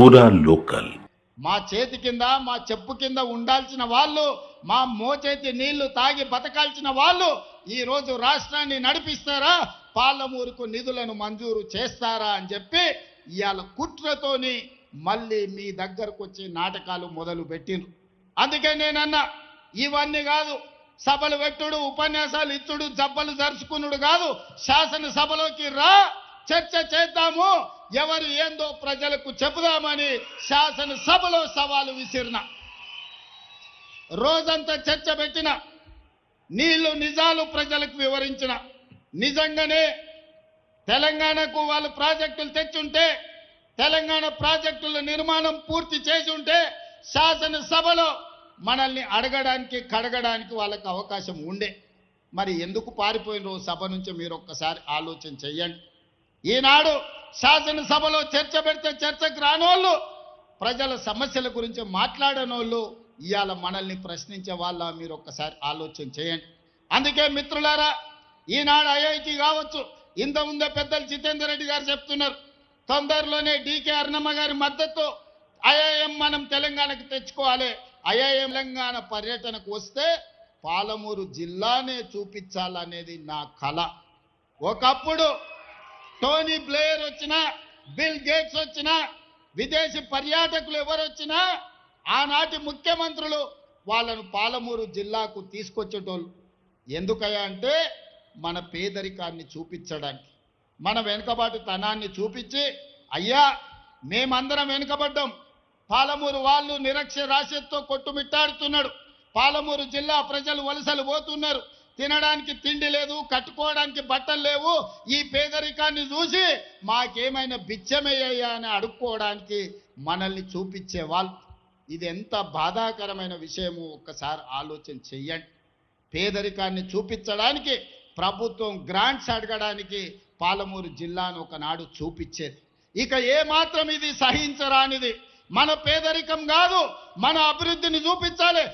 పూరా లోకల్. మా చేతి కింద మా చెప్పు కింద ఉండాల్సిన వాళ్ళు మా మోచేతి నీళ్ళు తాగి బతకాల్సిన వాళ్ళు ఈ రోజు రాష్ట్రాన్ని నడిపిస్తారా? పాలమూరుకు నిధులను మంజూరు చేస్తారా అని చెప్పి ఇవాళ కుట్రతోని మళ్ళీ మీ దగ్గరకు వచ్చి నాటకాలు మొదలు పెట్టిండ్రు. అందుకే నేనన్నా ఇవన్నీ కాదు సభలు పెట్టుడు ఉపన్యాసాలు ఇచ్చుడు జబ్బలు జరుచుకునుడు కాదు శాసనసభలోకి రా చర్చ చేద్దాము. ఎవరు ఏందో ప్రజలకు చెబుదామని శాసనసభలో సవాలు విసిరిన. రోజంతా చర్చ పెట్టిన. నీళ్ళు నిజాలు ప్రజలకు వివరించిన. నిజంగానే తెలంగాణకు వాళ్ళు ప్రాజెక్టులు తెచ్చుంటే తెలంగాణ ప్రాజెక్టుల నిర్మాణం పూర్తి చేసి ఉంటే శాసనసభలో మనల్ని అడగడానికి కడగడానికి వాళ్ళకి అవకాశం ఉండే. మరి ఎందుకు పారిపోయిన సభ నుంచి మీరు ఒక్కసారి ఆలోచన చెయ్యండి ఈనాడు శాసనసభలో చర్చ పెడితే చర్చకు రానోళ్ళు ప్రజల సమస్యల గురించి మాట్లాడనోళ్ళు ఇవాళ మనల్ని ప్రశ్నించే వాళ్ళ మీరు ఒక్కసారి ఆలోచన చేయండి. అందుకే మిత్రులారా ఈనాడు ఐఐటి కావచ్చు ఇంత ముందే పెద్దలు జితేందర్ రెడ్డి గారు చెప్తున్నారు తొందరలోనే డీకే అర్ణమ్మ గారి మద్దతు ఐఐఎం మనం తెలంగాణకు తెచ్చుకోవాలి. ఐఐఎం తెలంగాణ పర్యటనకు వస్తే పాలమూరు జిల్లానే చూపించాలనేది నా కళ ఒకప్పుడు టోనీ బ్లేయర్ వచ్చినా బిల్ గేట్స్ వచ్చినా విదేశీ పర్యాటకులు ఎవరు వచ్చినా ఆనాటి ముఖ్యమంత్రులు వాళ్ళను పాలమూరు జిల్లాకు తీసుకొచ్చేటోళ్ళు. ఎందుకయ్యా అంటే మన పేదరికాన్ని చూపించడానికి మన వెనుకబాటు తనాన్ని చూపించి అయ్యా మేమందరం వెనుకబడ్డాం. పాలమూరు వాళ్ళు నిరక్షరాస్యతతో కొట్టుమిట్టాడుతున్నాడు పాలమూరు జిల్లా ప్రజలు వలసలు పోతున్నారు. తినడానికి తిండి లేదు కట్టుకోవడానికి బట్టలు లేవు ఈ పేదరికాన్ని చూసి మాకేమైనా బిచ్చమయ్యా అని అడుక్కోవడానికి మనల్ని చూపించే వాళ్ళు. ఇది ఎంత బాధాకరమైన విషయము ఒక్కసారి ఆలోచన చెయ్యండి. పేదరికాన్ని చూపించడానికి ప్రభుత్వం గ్రాంట్స్ అడగడానికి పాలమూరు జిల్లాను ఒకనాడు చూపించేది. ఇక ఏ మాత్రం ఇది సహించరానిది. మన పేదరికం కాదు మన అభివృద్ధిని చూపించాలి.